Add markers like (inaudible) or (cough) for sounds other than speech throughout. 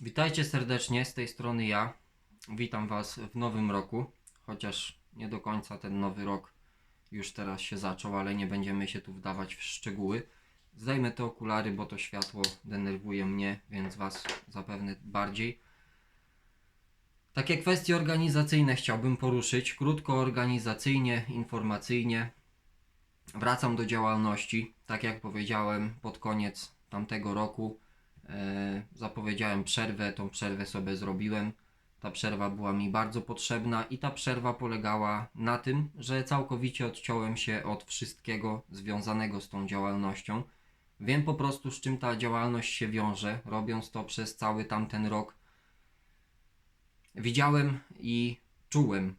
Witajcie serdecznie, z tej strony ja. Witam Was w nowym roku, chociaż nie do końca ten nowy rok już teraz się zaczął, ale nie będziemy się tu wdawać w szczegóły. Zdejmę te okulary, bo to światło denerwuje mnie, więc Was zapewne bardziej. Takie kwestie organizacyjne chciałbym poruszyć, krótko organizacyjnie, informacyjnie. Wracam do działalności, tak jak powiedziałem pod koniec tamtego roku. E, zapowiedziałem przerwę, tą przerwę sobie zrobiłem. Ta przerwa była mi bardzo potrzebna i ta przerwa polegała na tym, że całkowicie odciąłem się od wszystkiego związanego z tą działalnością. Wiem po prostu, z czym ta działalność się wiąże, robiąc to przez cały tamten rok. Widziałem i czułem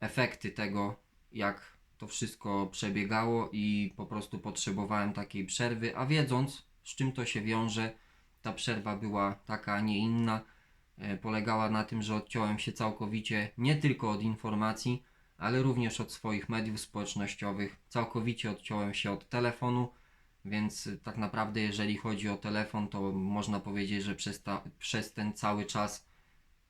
efekty tego, jak to wszystko przebiegało i po prostu potrzebowałem takiej przerwy, a wiedząc, z czym to się wiąże, ta przerwa była taka, a nie inna. E, Polegała na tym, że odciąłem się całkowicie nie tylko od informacji, ale również od swoich mediów społecznościowych. Całkowicie odciąłem się od telefonu, więc e, tak naprawdę, jeżeli chodzi o telefon, to można powiedzieć, że przez, ta, przez ten cały czas,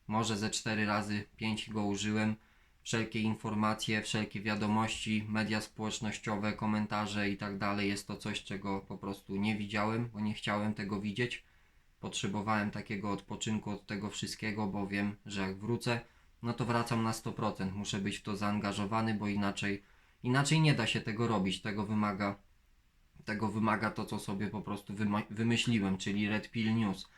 może ze 4 razy 5 go użyłem. Wszelkie informacje, wszelkie wiadomości, media społecznościowe, komentarze i tak dalej jest to coś, czego po prostu nie widziałem, bo nie chciałem tego widzieć potrzebowałem takiego odpoczynku od tego wszystkiego, bo wiem, że jak wrócę, no to wracam na 100%. Muszę być w to zaangażowany, bo inaczej, inaczej nie da się tego robić. Tego wymaga, tego wymaga to, co sobie po prostu wymyśliłem, czyli Red Pill News.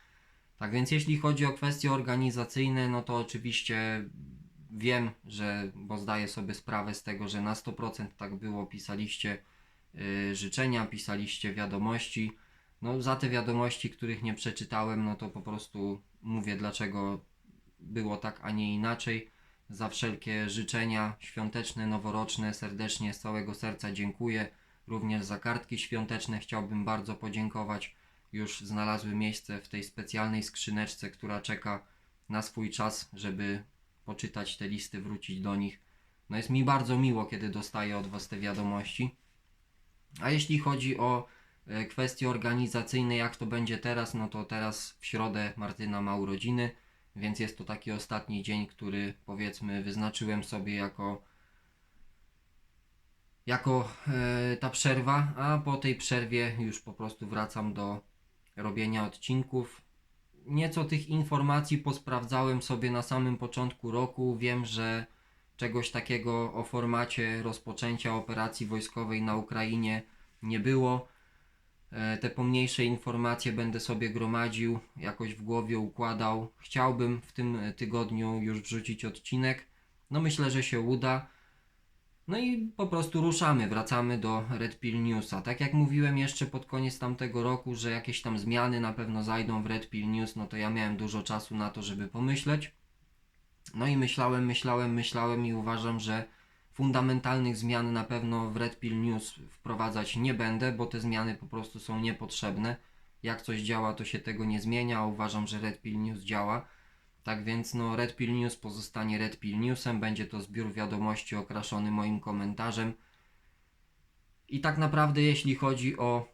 Tak więc jeśli chodzi o kwestie organizacyjne, no to oczywiście wiem, że, bo zdaję sobie sprawę z tego, że na 100% tak było, pisaliście y, życzenia, pisaliście wiadomości. No za te wiadomości, których nie przeczytałem, no to po prostu mówię dlaczego było tak, a nie inaczej. Za wszelkie życzenia świąteczne, noworoczne serdecznie z całego serca dziękuję. Również za kartki świąteczne chciałbym bardzo podziękować. Już znalazły miejsce w tej specjalnej skrzyneczce, która czeka na swój czas, żeby poczytać te listy, wrócić do nich. No jest mi bardzo miło, kiedy dostaję od Was te wiadomości. A jeśli chodzi o kwestie organizacyjne, jak to będzie teraz, no to teraz w środę Martyna ma urodziny, więc jest to taki ostatni dzień, który powiedzmy wyznaczyłem sobie jako jako e, ta przerwa, a po tej przerwie już po prostu wracam do robienia odcinków. Nieco tych informacji posprawdzałem sobie na samym początku roku. Wiem, że czegoś takiego o formacie rozpoczęcia operacji wojskowej na Ukrainie nie było. E, Te pomniejsze informacje będę sobie gromadził, jakoś w głowie układał. Chciałbym w tym tygodniu już wrzucić odcinek. No myślę, że się uda. No i po prostu ruszamy, wracamy do Red Pill Newsa. Tak jak mówiłem jeszcze pod koniec tamtego roku, że jakieś tam zmiany na pewno zajdą w Red Pill News, no to ja miałem dużo czasu na to, żeby pomyśleć. No i myślałem, myślałem, myślałem i uważam, że fundamentalnych zmian na pewno w Red Pill News wprowadzać nie będę, bo te zmiany po prostu są niepotrzebne. Jak coś działa, to się tego nie zmienia, uważam, że Red Pill News działa. Tak więc no Red Pill News pozostanie Red Pill Newsem, będzie to zbiór wiadomości okraszony moim komentarzem. I tak naprawdę jeśli chodzi o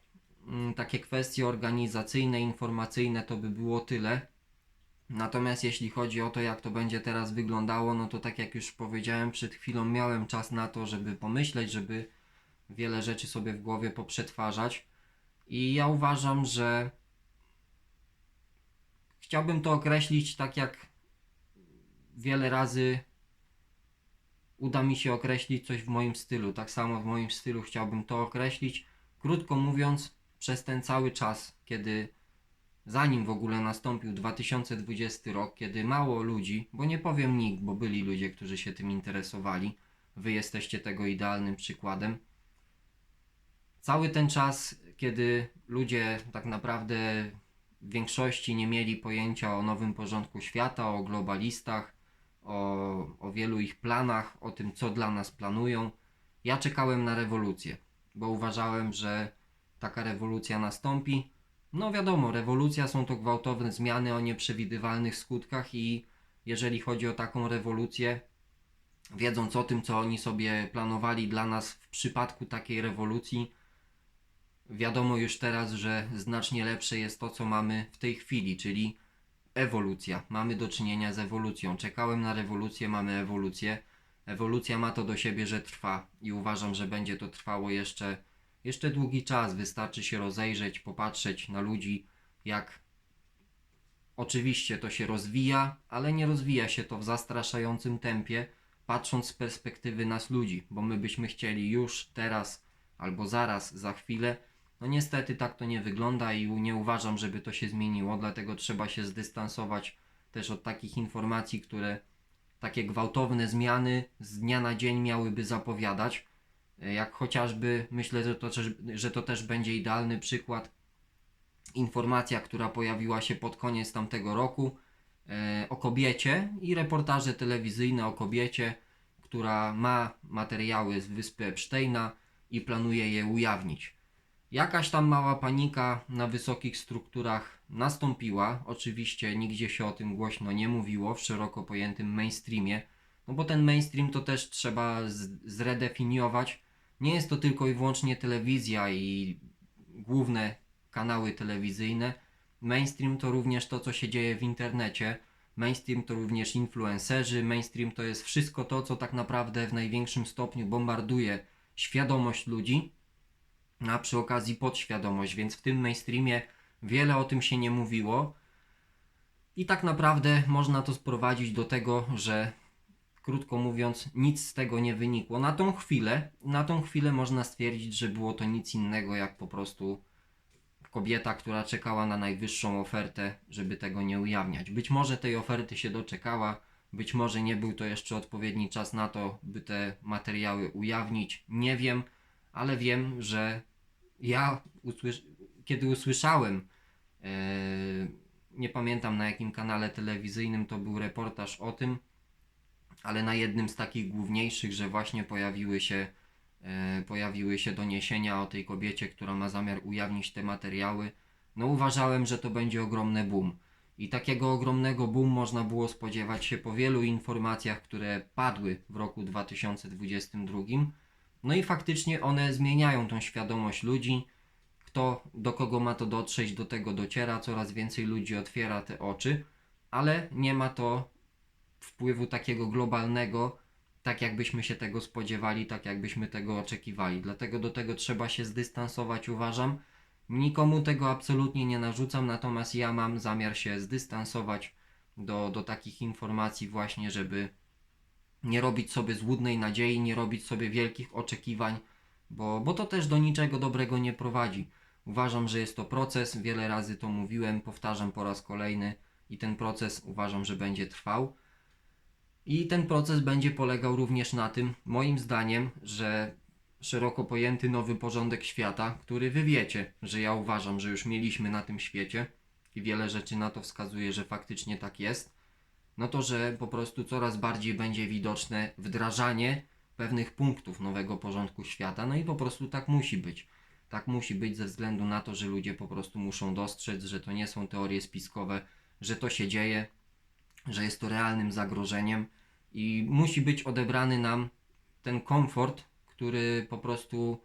mm, takie kwestie organizacyjne, informacyjne, to by było tyle. Natomiast jeśli chodzi o to, jak to będzie teraz wyglądało, no to tak jak już powiedziałem przed chwilą, miałem czas na to, żeby pomyśleć, żeby wiele rzeczy sobie w głowie poprzetwarzać. I ja uważam, że chciałbym to określić tak jak wiele razy uda mi się określić coś w moim stylu. Tak samo w moim stylu chciałbym to określić. Krótko mówiąc, przez ten cały czas, kiedy zanim w ogóle nastąpił 2020 rok, kiedy mało ludzi, bo nie powiem nikt, bo byli ludzie, którzy się tym interesowali, wy jesteście tego idealnym przykładem. Cały ten czas, kiedy ludzie tak naprawdę w większości nie mieli pojęcia o nowym porządku świata, o globalistach, o, o wielu ich planach, o tym, co dla nas planują. Ja czekałem na rewolucję, bo uważałem, że taka rewolucja nastąpi. No wiadomo, rewolucja są to gwałtowne zmiany o nieprzewidywalnych skutkach i jeżeli chodzi o taką rewolucję, wiedząc o tym, co oni sobie planowali dla nas w przypadku takiej rewolucji, wiadomo już teraz, że znacznie lepsze jest to, co mamy w tej chwili, czyli ewolucja. Mamy do czynienia z ewolucją. Czekałem na rewolucję, mamy ewolucję. Ewolucja ma to do siebie, że trwa i uważam, że będzie to trwało jeszcze, jeszcze długi czas. Wystarczy się rozejrzeć, popatrzeć na ludzi, jak oczywiście to się rozwija, ale nie rozwija się to w zastraszającym tempie, patrząc z perspektywy nas ludzi, bo my byśmy chcieli już teraz albo zaraz, za chwilę. No niestety tak to nie wygląda i nie uważam, żeby to się zmieniło, dlatego trzeba się zdystansować też od takich informacji, które takie gwałtowne zmiany z dnia na dzień miałyby zapowiadać. E, Jak chociażby myślę, że to, że to też będzie idealny przykład. Informacja, która pojawiła się pod koniec tamtego roku e, o kobiecie i reportaże telewizyjne o kobiecie, która ma materiały z wyspy Epsteina i planuje je ujawnić. Jakaś tam mała panika na wysokich strukturach nastąpiła. Oczywiście nigdzie się o tym głośno nie mówiło w szeroko pojętym mainstreamie, no bo ten mainstream to też trzeba zredefiniować. Nie jest to tylko i wyłącznie telewizja i główne kanały telewizyjne. Mainstream to również to, co się dzieje w internecie. Mainstream to również influencerzy. Mainstream to jest wszystko to, co tak naprawdę w największym stopniu bombarduje świadomość ludzi a przy okazji podświadomość, więc w tym mainstreamie wiele o tym się nie mówiło. I tak naprawdę można to sprowadzić do tego, że krótko mówiąc, nic z tego nie wynikło. Na tą chwilę, na tą chwilę można stwierdzić, że było to nic innego jak po prostu kobieta, która czekała na najwyższą ofertę, żeby tego nie ujawniać. Być może tej oferty się doczekała, być może nie był to jeszcze odpowiedni czas na to, by te materiały ujawnić. Nie wiem, ale wiem, że ja usłysz- kiedy usłyszałem, e, nie pamiętam na jakim kanale telewizyjnym to był reportaż o tym, ale na jednym z takich główniejszych, że właśnie pojawiły się, e, pojawiły się doniesienia o tej kobiecie, która ma zamiar ujawnić te materiały, no uważałem, że to będzie ogromny boom. I takiego ogromnego boom można było spodziewać się po wielu informacjach, które padły w roku 2022. No i faktycznie one zmieniają tą świadomość ludzi. Kto do kogo ma to dotrzeć, do tego dociera, coraz więcej ludzi otwiera te oczy, ale nie ma to wpływu takiego globalnego, tak jakbyśmy się tego spodziewali, tak jakbyśmy tego oczekiwali. Dlatego do tego trzeba się zdystansować, uważam. Nikomu tego absolutnie nie narzucam, natomiast ja mam zamiar się zdystansować do, do takich informacji, właśnie, żeby nie robić sobie złudnej nadziei, nie robić sobie wielkich oczekiwań, bo, bo to też do niczego dobrego nie prowadzi. Uważam, że jest to proces, wiele razy to mówiłem, powtarzam po raz kolejny i ten proces uważam, że będzie trwał. I ten proces będzie polegał również na tym, moim zdaniem, że szeroko pojęty nowy porządek świata, który wy wiecie, że ja uważam, że już mieliśmy na tym świecie i wiele rzeczy na to wskazuje, że faktycznie tak jest, no to że po prostu coraz bardziej będzie widoczne wdrażanie pewnych punktów nowego porządku świata, no i po prostu tak musi być. Tak musi być ze względu na to, że ludzie po prostu muszą dostrzec, że to nie są teorie spiskowe, że to się dzieje, że jest to realnym zagrożeniem i musi być odebrany nam ten komfort, który po prostu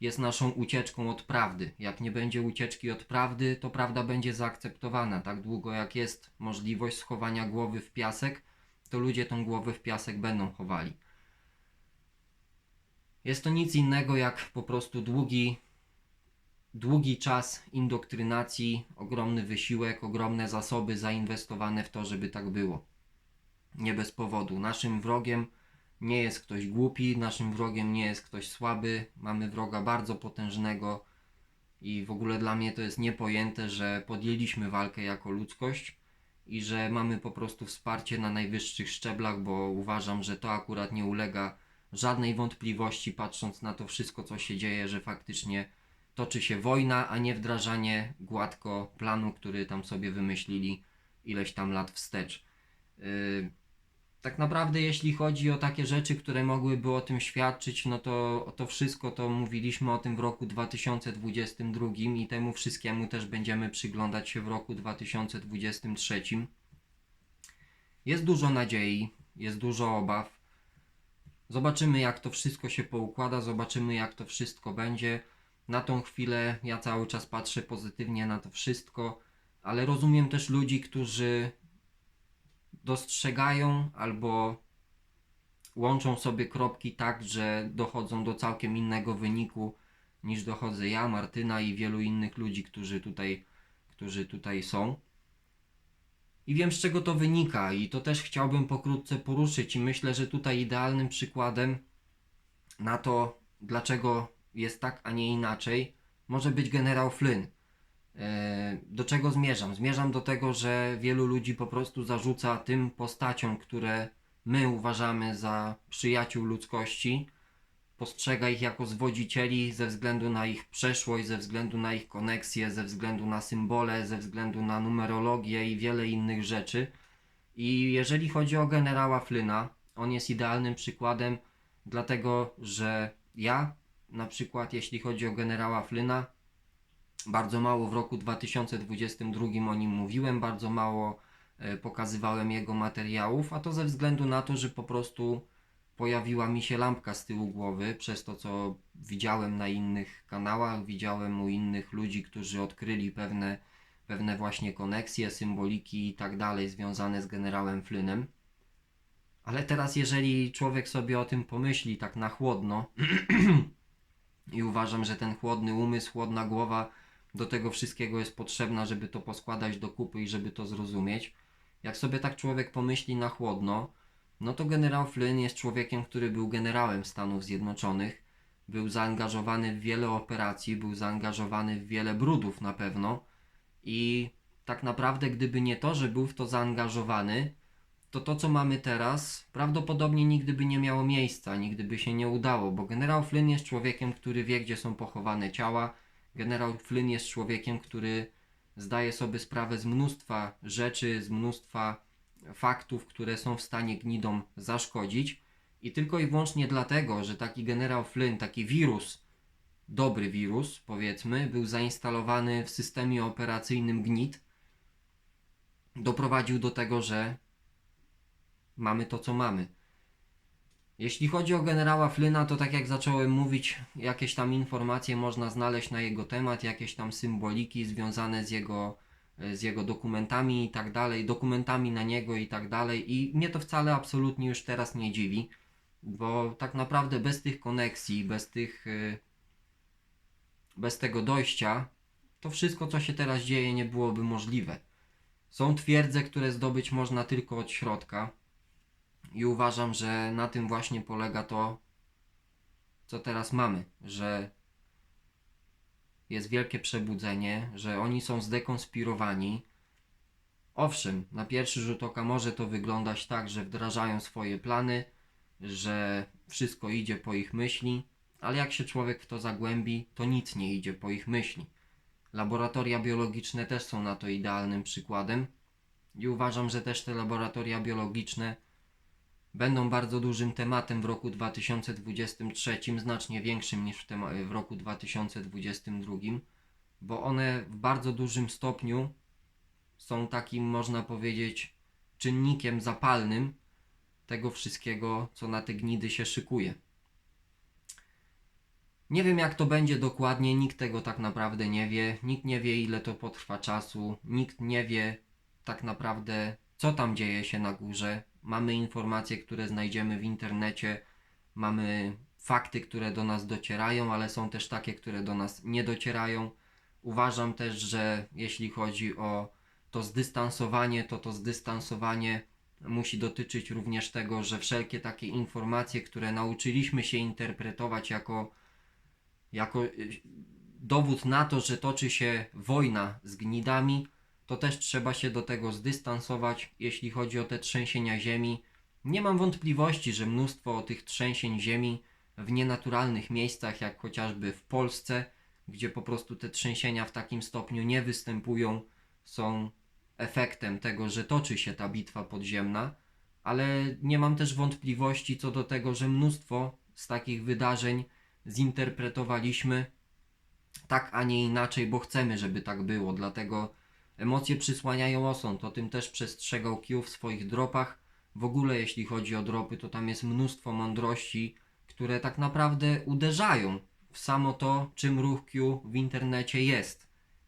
jest naszą ucieczką od prawdy. Jak nie będzie ucieczki od prawdy, to prawda będzie zaakceptowana. Tak długo jak jest możliwość schowania głowy w piasek, to ludzie tą głowę w piasek będą chowali. Jest to nic innego jak po prostu długi, długi czas indoktrynacji, ogromny wysiłek, ogromne zasoby zainwestowane w to, żeby tak było. Nie bez powodu. Naszym wrogiem nie jest ktoś głupi, naszym wrogiem nie jest ktoś słaby. Mamy wroga bardzo potężnego i w ogóle dla mnie to jest niepojęte, że podjęliśmy walkę jako ludzkość i że mamy po prostu wsparcie na najwyższych szczeblach, bo uważam, że to akurat nie ulega żadnej wątpliwości, patrząc na to wszystko, co się dzieje, że faktycznie toczy się wojna, a nie wdrażanie gładko planu, który tam sobie wymyślili ileś tam lat wstecz. Yy, tak naprawdę, jeśli chodzi o takie rzeczy, które mogłyby o tym świadczyć, no to to wszystko to mówiliśmy o tym w roku 2022 i temu wszystkiemu też będziemy przyglądać się w roku 2023. Jest dużo nadziei, jest dużo obaw. Zobaczymy, jak to wszystko się poukłada, zobaczymy, jak to wszystko będzie. Na tą chwilę ja cały czas patrzę pozytywnie na to wszystko. ale rozumiem też ludzi, którzy dostrzegają albo łączą sobie kropki tak, że dochodzą do całkiem innego wyniku niż dochodzę ja, Martyna i wielu innych ludzi, którzy tutaj, którzy tutaj są. I wiem z czego to wynika i to też chciałbym pokrótce poruszyć i myślę, że tutaj idealnym przykładem na to, dlaczego jest tak, a nie inaczej, może być generał Flynn. E, Do czego zmierzam? Zmierzam do tego, że wielu ludzi po prostu zarzuca tym postaciom, które my uważamy za przyjaciół ludzkości, postrzega ich jako zwodzicieli ze względu na ich przeszłość, ze względu na ich koneksje, ze względu na symbole, ze względu na numerologię i wiele innych rzeczy. I jeżeli chodzi o generała Flyna, on jest idealnym przykładem, dlatego że ja, na przykład, jeśli chodzi o generała Flyna, bardzo mało w roku 2022 o nim mówiłem, bardzo mało e, pokazywałem jego materiałów, a to ze względu na to, że po prostu pojawiła mi się lampka z tyłu głowy przez to, co widziałem na innych kanałach, widziałem u innych ludzi, którzy odkryli pewne, pewne właśnie koneksje, symboliki i tak dalej związane z generałem Flynnem. Ale teraz, jeżeli człowiek sobie o tym pomyśli tak na chłodno, (clears throat) i uważam, że ten chłodny umysł, chłodna głowa do tego wszystkiego jest potrzebna, żeby to poskładać do kupy i żeby to zrozumieć. Jak sobie tak człowiek pomyśli na chłodno, no to generał Flynn jest człowiekiem, który był generałem Stanów Zjednoczonych, był zaangażowany w wiele operacji, był zaangażowany w wiele brudów na pewno i tak naprawdę gdyby nie to, że był w to zaangażowany, to to co mamy teraz prawdopodobnie nigdy by nie miało miejsca, nigdy by się nie udało, bo generał Flynn jest człowiekiem, który wie gdzie są pochowane ciała, generał Flynn jest człowiekiem, który zdaje sobie sprawę z mnóstwa rzeczy, z mnóstwa faktów, które są w stanie gnidom zaszkodzić. I tylko i wyłącznie dlatego, że taki generał Flynn, taki wirus, dobry wirus, powiedzmy, był zainstalowany w systemie operacyjnym gnid, doprowadził do tego, że mamy to, co mamy. Jeśli chodzi o generała Flyna, to tak jak zacząłem mówić, jakieś tam informacje można znaleźć na jego temat, jakieś tam symboliki związane z jego, z jego dokumentami i tak dalej, dokumentami na niego i tak dalej. I mnie to wcale absolutnie już teraz nie dziwi, bo tak naprawdę bez tych koneksji, bez tych. y, bez tego dojścia, to wszystko, co się teraz dzieje, nie byłoby możliwe. Są twierdze, które zdobyć można tylko od środka. I uważam, że na tym właśnie polega to, co teraz mamy, że jest wielkie przebudzenie, że oni są zdekonspirowani. Owszem, na pierwszy rzut oka może to wyglądać tak, że wdrażają swoje plany, że wszystko idzie po ich myśli, ale jak się człowiek w to zagłębi, to nic nie idzie po ich myśli. Laboratoria biologiczne też są na to idealnym przykładem i uważam, że też te laboratoria biologiczne będą bardzo dużym tematem w roku 2023, znacznie większym niż w, w roku 2022, bo one w bardzo dużym stopniu są takim, można powiedzieć, czynnikiem zapalnym tego wszystkiego, co na te gnidy się szykuje. Nie wiem, jak to będzie dokładnie, nikt tego tak naprawdę nie wie, nikt nie wie, ile to potrwa czasu, nikt nie wie tak naprawdę, co tam dzieje się na górze. Mamy informacje, które znajdziemy w internecie, mamy fakty, które do nas docierają, ale są też takie, które do nas nie docierają. Uważam też, że jeśli chodzi o to zdystansowanie, to to zdystansowanie musi dotyczyć również tego, że wszelkie takie informacje, które nauczyliśmy się interpretować jako, jako y, dowód na to, że toczy się wojna z gnidami, to też trzeba się do tego zdystansować, jeśli chodzi o te trzęsienia ziemi. Nie mam wątpliwości, że mnóstwo tych trzęsień ziemi w nienaturalnych miejscach, jak chociażby w Polsce, gdzie po prostu te trzęsienia w takim stopniu nie występują, są efektem tego, że toczy się ta bitwa podziemna, ale nie mam też wątpliwości co do tego, że mnóstwo z takich wydarzeń zinterpretowaliśmy tak, a nie inaczej, bo chcemy, żeby tak było. Dlatego emocje przysłaniają osąd. O tym też przestrzegał Q w swoich dropach. W ogóle, jeśli chodzi o dropy, to tam jest mnóstwo mądrości, które tak naprawdę uderzają w samo to, czym ruch Q w internecie jest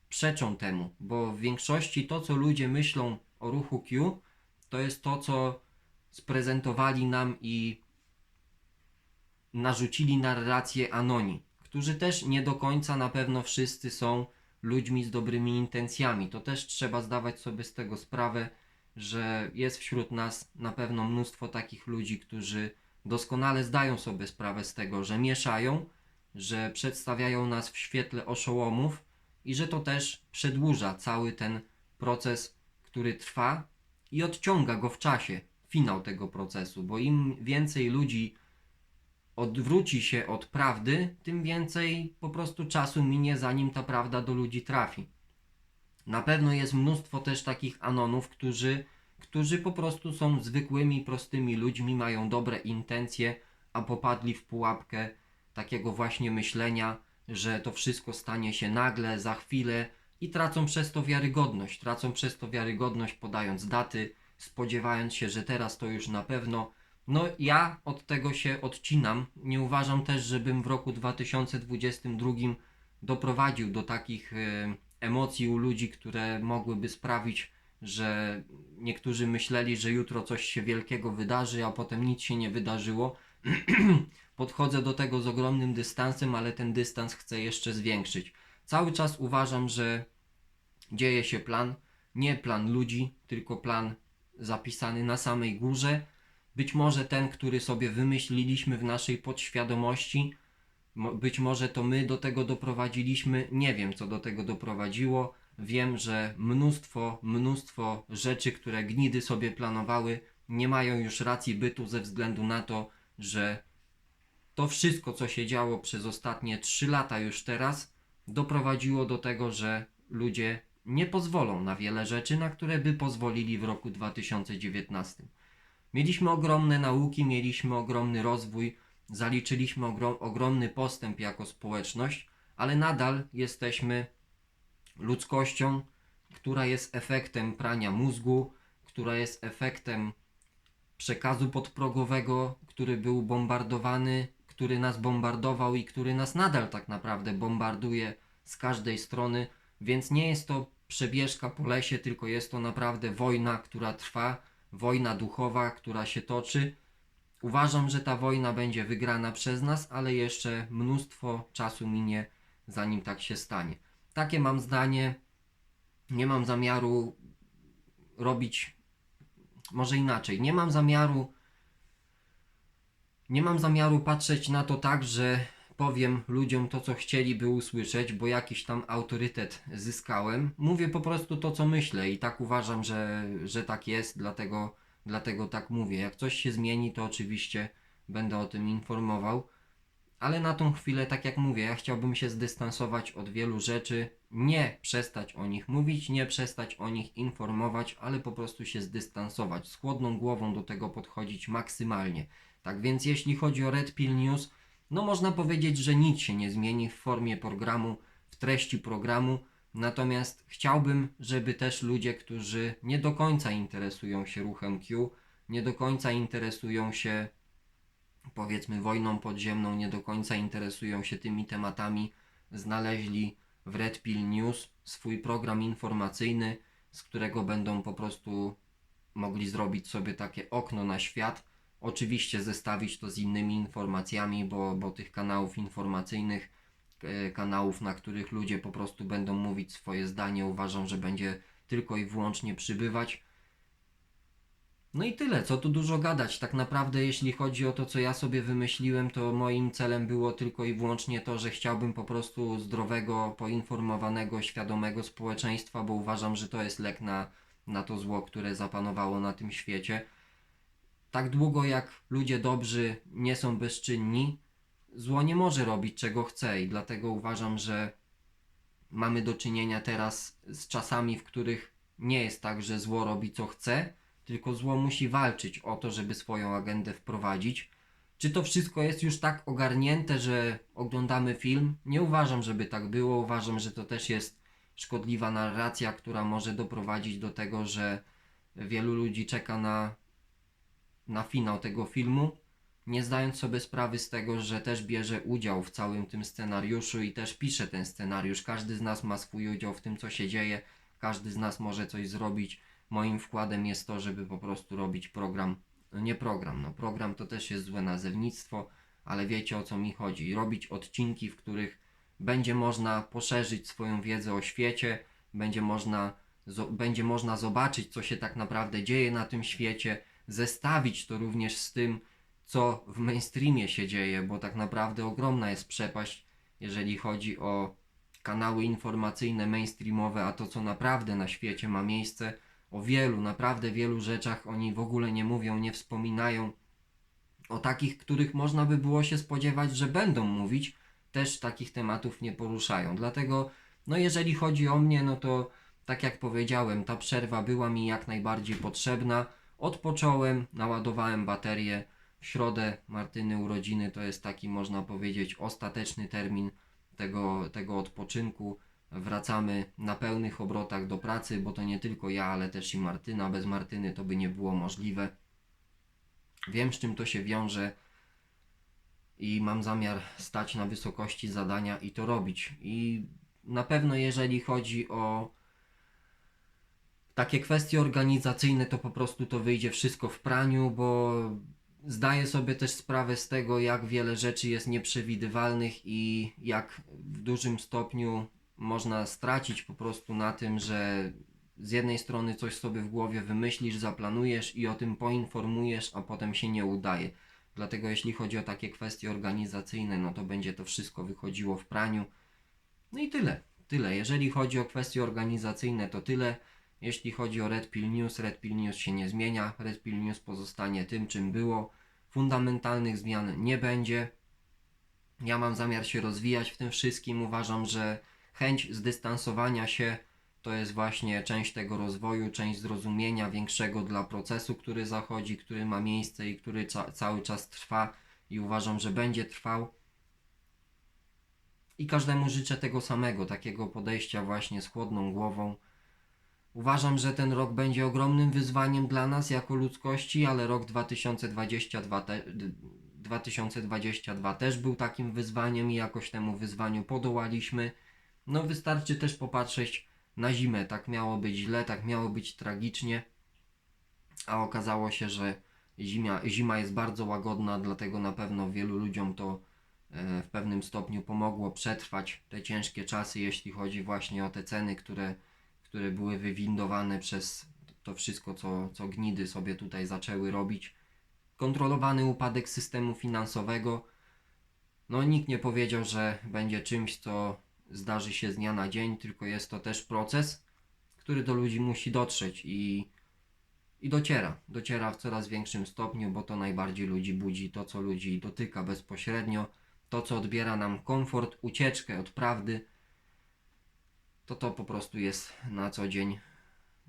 przeczą temu, bo w większości to, co ludzie myślą o ruchu Q, to jest to, co sprezentowali nam i narzucili narrację Anoni, którzy też nie do końca na pewno wszyscy są ludźmi z dobrymi intencjami. To też trzeba zdawać sobie z tego sprawę, że jest wśród nas na pewno mnóstwo takich ludzi, którzy doskonale zdają sobie sprawę z tego, że mieszają, że przedstawiają nas w świetle oszołomów i że to też przedłuża cały ten proces, który trwa i odciąga go w czasie, finał tego procesu, bo im więcej ludzi odwróci się od prawdy, tym więcej po prostu czasu minie, zanim ta prawda do ludzi trafi. Na pewno jest mnóstwo też takich anonów, którzy, którzy po prostu są zwykłymi, prostymi ludźmi, mają dobre intencje, a popadli w pułapkę takiego właśnie myślenia, że to wszystko stanie się nagle, za chwilę i tracą przez to wiarygodność. Tracą przez to wiarygodność, podając daty, spodziewając się, że teraz to już na pewno. No, ja od tego się odcinam. Nie uważam też, żebym w roku 2022 doprowadził do takich e, emocji u ludzi, które mogłyby sprawić, że niektórzy myśleli, że jutro coś się wielkiego wydarzy, a potem nic się nie wydarzyło. (clears throat) Podchodzę do tego z ogromnym dystansem, ale ten dystans chcę jeszcze zwiększyć. Cały czas uważam, że dzieje się plan, nie plan ludzi, tylko plan zapisany na samej górze. Być może ten, który sobie wymyśliliśmy w naszej podświadomości, Mo- być może to my do tego doprowadziliśmy, nie wiem co do tego doprowadziło. Wiem, że mnóstwo, mnóstwo rzeczy, które gnidy sobie planowały, nie mają już racji bytu ze względu na to, że to wszystko, co się działo przez ostatnie 3 lata już teraz, doprowadziło do tego, że ludzie nie pozwolą na wiele rzeczy, na które by pozwolili w roku 2019. Mieliśmy ogromne nauki, mieliśmy ogromny rozwój, zaliczyliśmy ogrom, ogromny postęp jako społeczność, ale nadal jesteśmy ludzkością, która jest efektem prania mózgu, która jest efektem przekazu podprogowego, który był bombardowany, który nas bombardował i który nas nadal tak naprawdę bombarduje z każdej strony, więc nie jest to przebieżka po lesie, tylko jest to naprawdę wojna, która trwa, wojna duchowa, która się toczy. Uważam, że ta wojna będzie wygrana przez nas, ale jeszcze mnóstwo czasu minie, zanim tak się stanie. Takie mam zdanie. Nie mam zamiaru robić, może inaczej, nie mam zamiaru nie mam zamiaru patrzeć na to tak, że powiem ludziom to, co chcieliby usłyszeć, bo jakiś tam autorytet zyskałem. Mówię po prostu to, co myślę i tak uważam, że, że tak jest, dlatego, dlatego tak mówię. Jak coś się zmieni, to oczywiście będę o tym informował. Ale na tą chwilę, tak jak mówię, ja chciałbym się zdystansować od wielu rzeczy, nie przestać o nich mówić, nie przestać o nich informować, ale po prostu się zdystansować, z chłodną głową do tego podchodzić maksymalnie. Tak więc jeśli chodzi o Red Pill News, no można powiedzieć, że nic się nie zmieni w formie programu, w treści programu, natomiast chciałbym, żeby też ludzie, którzy nie do końca interesują się ruchem Q, nie do końca interesują się powiedzmy wojną podziemną, nie do końca interesują się tymi tematami, znaleźli w Red Pill News swój program informacyjny, z którego będą po prostu mogli zrobić sobie takie okno na świat. Oczywiście zestawić to z innymi informacjami, bo, bo tych kanałów informacyjnych, e, kanałów, na których ludzie po prostu będą mówić swoje zdanie, uważam, że będzie tylko i wyłącznie przybywać. No i tyle, co tu dużo gadać. Tak naprawdę, jeśli chodzi o to, co ja sobie wymyśliłem, to moim celem było tylko i wyłącznie to, że chciałbym po prostu zdrowego, poinformowanego, świadomego społeczeństwa, bo uważam, że to jest lek na, na to zło, które zapanowało na tym świecie. Tak długo jak ludzie dobrzy nie są bezczynni, zło nie może robić czego chce i dlatego uważam, że mamy do czynienia teraz z czasami, w których nie jest tak, że zło robi co chce, tylko zło musi walczyć o to, żeby swoją agendę wprowadzić. Czy to wszystko jest już tak ogarnięte, że oglądamy film? Nie uważam, żeby tak było. Uważam, że to też jest szkodliwa narracja, która może doprowadzić do tego, że wielu ludzi czeka na, na finał tego filmu. nie zdając sobie sprawy z tego, że też bierze udział w całym tym scenariuszu i też pisze ten scenariusz. Każdy z nas ma swój udział w tym, co się dzieje, każdy z nas może coś zrobić. Moim wkładem jest to, żeby po prostu robić program, no nie program, no program to też jest złe nazewnictwo, ale wiecie o co mi chodzi. Robić odcinki, w których będzie można poszerzyć swoją wiedzę o świecie, będzie można, będzie można zobaczyć, co się tak naprawdę dzieje na tym świecie, zestawić to również z tym, co w mainstreamie się dzieje, bo tak naprawdę ogromna jest przepaść, jeżeli chodzi o kanały informacyjne mainstreamowe, a to, co naprawdę na świecie ma miejsce, o wielu, naprawdę wielu rzeczach oni w ogóle nie mówią, nie wspominają. O takich, których można by było się spodziewać, że będą mówić, też takich tematów nie poruszają. Dlatego, no jeżeli chodzi o mnie, no to tak jak powiedziałem, ta przerwa była mi jak najbardziej potrzebna. Odpocząłem, naładowałem baterię. W środę Martyny urodziny to jest taki, można powiedzieć, ostateczny termin tego, tego odpoczynku. Wracamy na pełnych obrotach do pracy, bo to nie tylko ja, ale też i Martyna. Bez Martyny to by nie było możliwe. Wiem, z czym to się wiąże i mam zamiar stać na wysokości zadania i to robić. I na pewno, jeżeli chodzi o takie kwestie organizacyjne, to po prostu to wyjdzie wszystko w praniu, bo zdaję sobie też sprawę z tego, jak wiele rzeczy jest nieprzewidywalnych i jak w dużym stopniu można stracić po prostu na tym, że z jednej strony coś sobie w głowie wymyślisz, zaplanujesz i o tym poinformujesz, a potem się nie udaje. Dlatego jeśli chodzi o takie kwestie organizacyjne, no to będzie to wszystko wychodziło w praniu. No i tyle. Tyle. Jeżeli chodzi o kwestie organizacyjne, to tyle. Jeśli chodzi o Red Pill News, Red Pill News się nie zmienia. Red Pill News pozostanie tym, czym było. Fundamentalnych zmian nie będzie. Ja mam zamiar się rozwijać w tym wszystkim. Uważam, że chęć zdystansowania się to jest właśnie część tego rozwoju, część zrozumienia większego dla procesu, który zachodzi, który ma miejsce i który ca- cały czas trwa i uważam, że będzie trwał. I każdemu życzę tego samego, takiego podejścia właśnie z chłodną głową. Uważam, że ten rok będzie ogromnym wyzwaniem dla nas jako ludzkości, ale rok 2022, te, 2022 też był takim wyzwaniem i jakoś temu wyzwaniu podołaliśmy. No wystarczy też popatrzeć na zimę. Tak miało być źle, tak miało być tragicznie, a okazało się, że zima, zima jest bardzo łagodna, dlatego na pewno wielu ludziom to e, w pewnym stopniu pomogło przetrwać te ciężkie czasy, jeśli chodzi właśnie o te ceny, które, które były wywindowane przez to wszystko, co, co gnidy sobie tutaj zaczęły robić. Kontrolowany upadek systemu finansowego. No, nikt nie powiedział, że będzie czymś, co zdarzy się z dnia na dzień, tylko jest to też proces, który do ludzi musi dotrzeć i, i dociera. Dociera w coraz większym stopniu, bo to najbardziej ludzi budzi, to co ludzi dotyka bezpośrednio, to co odbiera nam komfort, ucieczkę od prawdy, to to po prostu jest na co dzień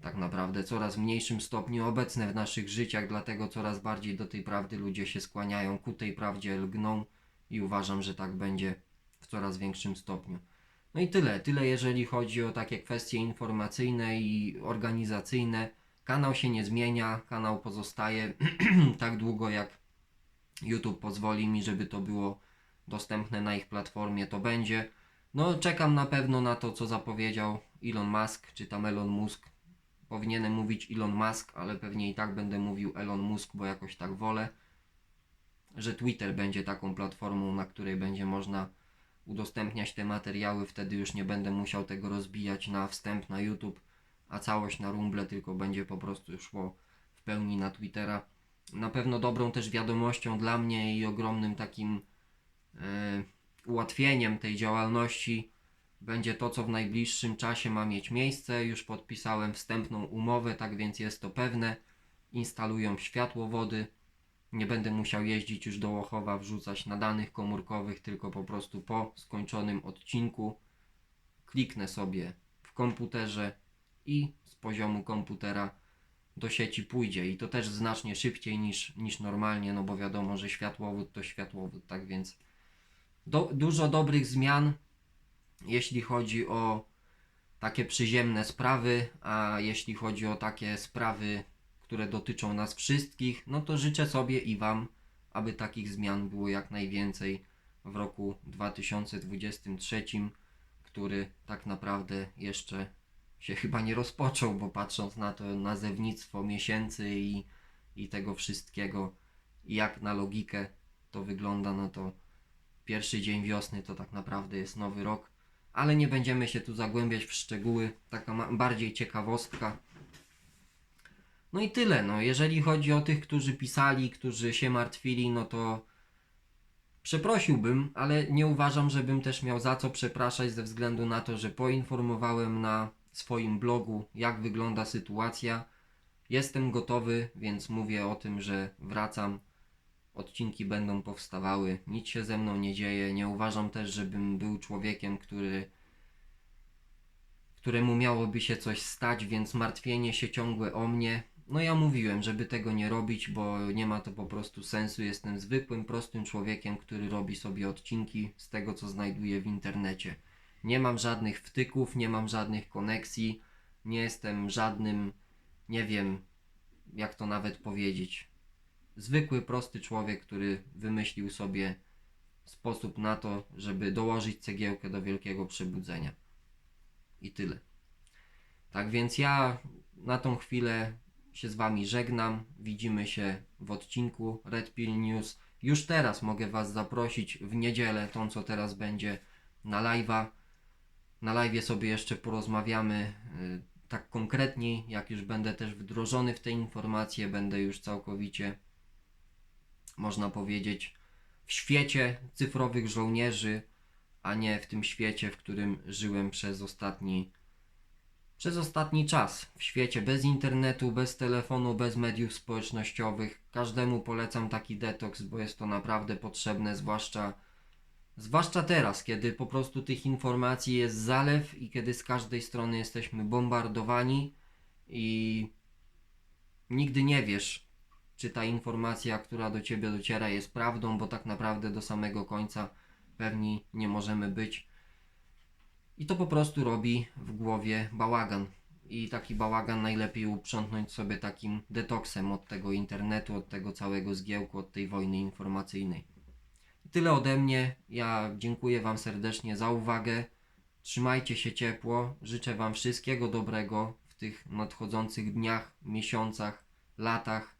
tak naprawdę coraz mniejszym stopniu obecne w naszych życiach, dlatego coraz bardziej do tej prawdy ludzie się skłaniają, ku tej prawdzie lgną i uważam, że tak będzie w coraz większym stopniu. No i tyle, tyle jeżeli chodzi o takie kwestie informacyjne i organizacyjne. Kanał się nie zmienia, kanał pozostaje (clears throat) tak długo jak YouTube pozwoli mi, żeby to było dostępne na ich platformie, to będzie. No czekam na pewno na to, co zapowiedział Elon Musk, czy tam Elon Musk. Powinienem mówić Elon Musk, ale pewnie i tak będę mówił Elon Musk, bo jakoś tak wolę, że Twitter będzie taką platformą, na której będzie można udostępniać te materiały, wtedy już nie będę musiał tego rozbijać na wstęp na YouTube, a całość na Rumble, tylko będzie po prostu szło w pełni na Twittera. Na pewno dobrą też wiadomością dla mnie i ogromnym takim e, ułatwieniem tej działalności będzie to, co w najbliższym czasie ma mieć miejsce. Już podpisałem wstępną umowę, tak więc jest to pewne. Instalują światłowody. Nie będę musiał jeździć już do Łochowa, wrzucać na danych komórkowych, tylko po prostu po skończonym odcinku kliknę sobie w komputerze i z poziomu komputera do sieci pójdzie. I to też znacznie szybciej niż, niż normalnie, no bo wiadomo, że światłowód to światłowód, tak więc do, dużo dobrych zmian, jeśli chodzi o takie przyziemne sprawy, a jeśli chodzi o takie sprawy które dotyczą nas wszystkich, no to życzę sobie i Wam, aby takich zmian było jak najwięcej w roku 2023, który tak naprawdę jeszcze się chyba nie rozpoczął, bo patrząc na to nazewnictwo miesięcy i, i tego wszystkiego, jak na logikę to wygląda, no to pierwszy dzień wiosny to tak naprawdę jest nowy rok, ale nie będziemy się tu zagłębiać w szczegóły, taka bardziej ciekawostka. No i tyle, no jeżeli chodzi o tych, którzy pisali, którzy się martwili, no to przeprosiłbym, ale nie uważam, żebym też miał za co przepraszać ze względu na to, że poinformowałem na swoim blogu, jak wygląda sytuacja. Jestem gotowy, więc mówię o tym, że wracam. Odcinki będą powstawały, nic się ze mną nie dzieje. Nie uważam też, żebym był człowiekiem, który któremu miałoby się coś stać, więc martwienie się ciągłe o mnie. No ja mówiłem, żeby tego nie robić, bo nie ma to po prostu sensu. Jestem zwykłym, prostym człowiekiem, który robi sobie odcinki z tego, co znajduje w internecie. Nie mam żadnych wtyków, nie mam żadnych koneksji, nie jestem żadnym, nie wiem, jak to nawet powiedzieć. Zwykły, prosty człowiek, który wymyślił sobie sposób na to, żeby dołożyć cegiełkę do wielkiego przebudzenia. I tyle. Tak więc ja na tą chwilę się z Wami żegnam. Widzimy się w odcinku Red Pill News. Już teraz mogę Was zaprosić w niedzielę, tą co teraz będzie na live'a. Na live'ie sobie jeszcze porozmawiamy y, tak konkretniej, jak już będę też wdrożony w te informacje, będę już całkowicie, można powiedzieć, w świecie cyfrowych żołnierzy, a nie w tym świecie, w którym żyłem przez ostatni przez ostatni czas. W świecie bez internetu, bez telefonu, bez mediów społecznościowych. Każdemu polecam taki detoks, bo jest to naprawdę potrzebne, zwłaszcza zwłaszcza teraz, kiedy po prostu tych informacji jest zalew i kiedy z każdej strony jesteśmy bombardowani i nigdy nie wiesz, czy ta informacja, która do ciebie dociera, jest prawdą, bo tak naprawdę do samego końca pewni nie możemy być. I to po prostu robi w głowie bałagan. I taki bałagan najlepiej uprzątnąć sobie takim detoksem od tego internetu, od tego całego zgiełku, od tej wojny informacyjnej. Tyle ode mnie. Ja dziękuję Wam serdecznie za uwagę. Trzymajcie się ciepło. Życzę Wam wszystkiego dobrego w tych nadchodzących dniach, miesiącach, latach,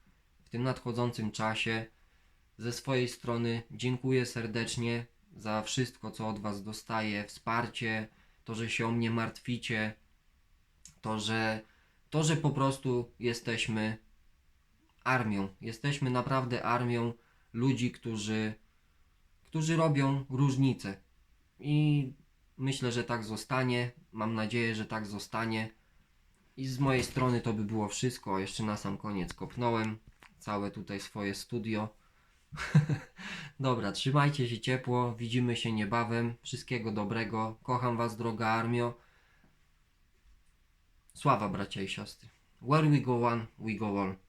tym nadchodzącym czasie. Ze swojej strony dziękuję serdecznie za wszystko, co od Was dostaję, wsparcie, to, że się o mnie martwicie, to, że, to, że po prostu jesteśmy armią. Jesteśmy naprawdę armią ludzi, którzy, którzy robią różnicę. I myślę, że tak zostanie. Mam nadzieję, że tak zostanie. I z mojej strony to by było wszystko. Jeszcze na sam koniec kopnąłem całe tutaj swoje studio. (laughs) Dobra, trzymajcie się ciepło, widzimy się niebawem. Wszystkiego dobrego. Kocham was, droga armio. Sława bracia i siostry. Where we go one, we go all.